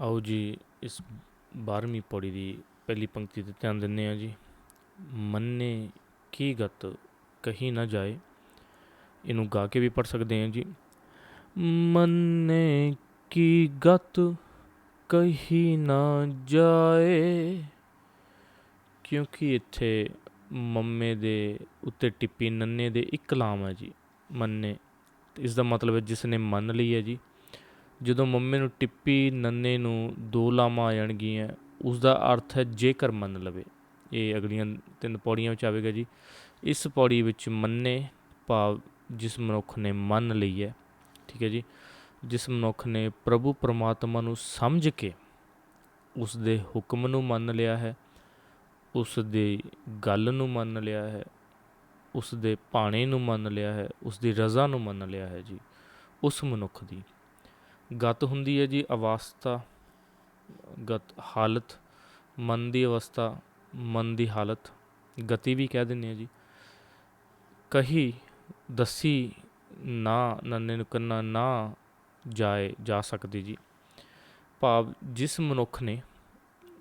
ਆਓ ਜੀ, ਇਸ 12ਵੀਂ ਪੌੜੀ ਦੀ ਪਹਿਲੀ ਪੰਕਤੀ ਤੇ ਧਿਆਨ ਦਿੰਦੇ ਹਾਂ ਜੀ। ਮੰਨੇ ਕੀ ਗਤ ਕਹੀ ਨਾ ਜਾਏ। ਇਹਨੂੰ ਗਾ ਕੇ ਵੀ ਪੜ ਸਕਦੇ ਹਾਂ ਜੀ। ਮੰਨੇ ਕੀ ਗਤ ਕਹੀ ਨਾ ਜਾਏ। ਕਿਉਂਕਿ ਇੱਥੇ ਮੰਮੇ ਦੇ ਉੱਤੇ ਟਿੱਪੀ, ਨੰਨੇ ਦੇ ਇੱਕ ਲਾਮ ਹੈ ਜੀ। ਮੰਨੇ ਤੇ ਇਸ ਦਾ ਮਤਲਬ ਹੈ ਜਿਸ ਨੇ ਮੰਨ ਲਈ ਹੈ ਜੀ। ਜਦੋਂ ਮੰਮੇ ਨੂੰ ਟਿੱਪੀ ਨੰਨੇ ਨੂੰ ਦੋ ਲਾਮਾਂ ਆ ਜਾਣਗੀਆਂ ਉਸ ਦਾ ਅਰਥ ਹੈ ਜੇਕਰ ਮੰਨ ਲਵੇ। ਇਹ ਅਗਲੀਆਂ ਤਿੰਨ ਪੌੜੀਆਂ ਵਿੱਚ ਆਵੇਗਾ ਜੀ। ਇਸ ਪੌੜੀ ਵਿੱਚ ਮੰਨੇ ਭਾਵ ਜਿਸ ਮਨੁੱਖ ਨੇ ਮੰਨ ਲਈ ਹੈ, ਠੀਕ ਹੈ ਜੀ। ਜਿਸ ਮਨੁੱਖ ਨੇ ਪ੍ਰਭੂ ਪਰਮਾਤਮਾ ਨੂੰ ਸਮਝ ਕੇ ਉਸ ਦੇ ਹੁਕਮ ਨੂੰ ਮੰਨ ਲਿਆ ਹੈ ਉਸ ਦੀ ਗੱਲ ਨੂੰ ਮੰਨ ਲਿਆ ਹੈ ਉਸ ਦੇ ਭਾਣੇ ਨੂੰ ਮੰਨ ਲਿਆ ਹੈ ਉਸ ਦੀ ਰਜ਼ਾ ਨੂੰ ਮੰਨ ਲਿਆ ਹੈ ਜੀ, ਉਸ ਮਨੁੱਖ ਦੀ। ਗਤ ਹੁੰਦੀ ਹੈ ਜੀ, ਅਵਸਥਾ, ਗਤ, ਹਾਲਤ, ਮਨ ਦੀ ਅਵਸਥਾ, ਮਨ ਦੀ ਹਾਲਤ, ਗਤੀ ਵੀ ਕਹਿ ਦਿੰਦੇ ਆ ਜੀ। ਕਹੀ, ਦੱਸੀ, ਨਾ, ਨੰਨੇ ਨੂੰ ਕੰਨਾ, ਨਾ ਜਾਏ, ਜਾ ਸਕਦੀ ਜੀ। ਭਾਵ ਜਿਸ ਮਨੁੱਖ ਨੇ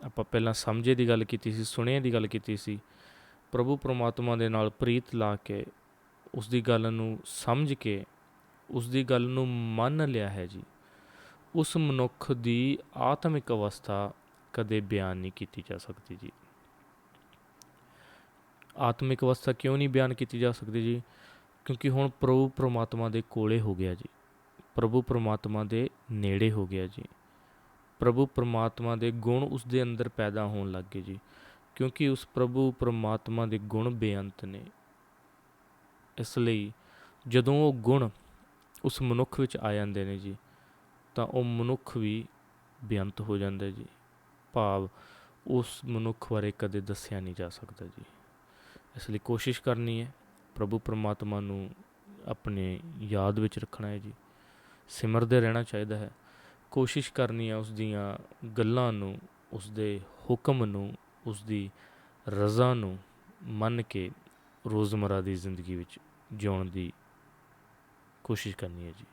ਆਪਾਂ ਪਹਿਲਾਂ ਸਮਝੇ ਦੀ ਗੱਲ ਕੀਤੀ ਸੀ ਸੁਣੇ ਦੀ ਗੱਲ ਕੀਤੀ ਸੀ, ਪ੍ਰਭੂ ਪਰਮਾਤਮਾ ਦੇ ਨਾਲ ਪ੍ਰੀਤ ਲਾ ਕੇ ਉਸ ਦੀ ਗੱਲ ਨੂੰ ਸਮਝ ਕੇ ਉਸ ਦੀ ਗੱਲ ਨੂੰ ਮੰਨ ਲਿਆ ਹੈ ਜੀ। ਉਸ ਮਨੁੱਖ ਦੀ ਆਤਮਿਕ ਅਵਸਥਾ ਕਦੇ ਬਿਆਨ ਨਹੀਂ ਕੀਤੀ ਜਾ ਸਕਦੀ ਜੀ। ਆਤਮਿਕ ਅਵਸਥਾ ਕਿਉਂ ਨਹੀਂ ਬਿਆਨ ਕੀਤੀ ਜਾ ਸਕਦੀ ਜੀ? ਕਿਉਂਕਿ ਹੁਣ ਪ੍ਰਭੂ ਪਰਮਾਤਮਾ ਦੇ ਕੋਲੇ ਹੋ ਗਿਆ ਜੀ। ਪ੍ਰਭੂ ਪਰਮਾਤਮਾ ਦੇ ਨੇੜੇ ਹੋ ਗਿਆ ਜੀ। ਪ੍ਰਭੂ ਪਰਮਾਤਮਾ ਦੇ ਗੁਣ ਉਸ ਦੇ ਅੰਦਰ ਪੈਦਾ ਹੋਣ ਲੱਗ ਗਏ ਜੀ। ਕਿਉਂਕਿ ਉਸ ਪ੍ਰਭੂ ਪਰਮਾਤਮਾ ਦੇ ਗੁਣ ਬੇਅੰਤ ਨੇ। ਇਸ ਲਈ ਜਦੋਂ ਉਹ ਗੁਣ ਉਸ ਮਨੁੱਖ ਵਿੱਚ ਆ ਜਾਂਦੇ ਨੇ ਜੀ ਤਾਂ ਉਹ ਮਨੁੱਖ ਵੀ ਬੇਅੰਤ ਹੋ ਜਾਂਦਾ ਜੀ। ਭਾਵ ਉਸ ਮਨੁੱਖ ਬਾਰੇ ਕਦੇ ਦੱਸਿਆ ਨਹੀਂ ਜਾ ਸਕਦਾ ਜੀ। ਇਸ ਲਈ ਕੋਸ਼ਿਸ਼ ਕਰਨੀ ਹੈ, ਪ੍ਰਭੂ ਪਰਮਾਤਮਾ ਨੂੰ ਆਪਣੇ ਯਾਦ ਵਿੱਚ ਰੱਖਣਾ ਹੈ ਜੀ। ਸਿਮਰਦੇ ਰਹਿਣਾ ਚਾਹੀਦਾ ਹੈ। ਕੋਸ਼ਿਸ਼ ਕਰਨੀ ਹੈ ਉਸ ਦੀਆਂ ਗੱਲਾਂ ਨੂੰ, ਉਸ ਦੇ ਹੁਕਮ ਨੂੰ, ਉਸ ਦੀ ਰਜ਼ਾ ਨੂੰ ਮੰਨ ਕੇ ਰੋਜ਼ਮਰਾ ਦੀ ਜ਼ਿੰਦਗੀ ਵਿੱਚ ਜਿਉਣ ਦੀ ਕੋਸ਼ਿਸ਼ ਕਰਨੀ ਹੈ ਜੀ।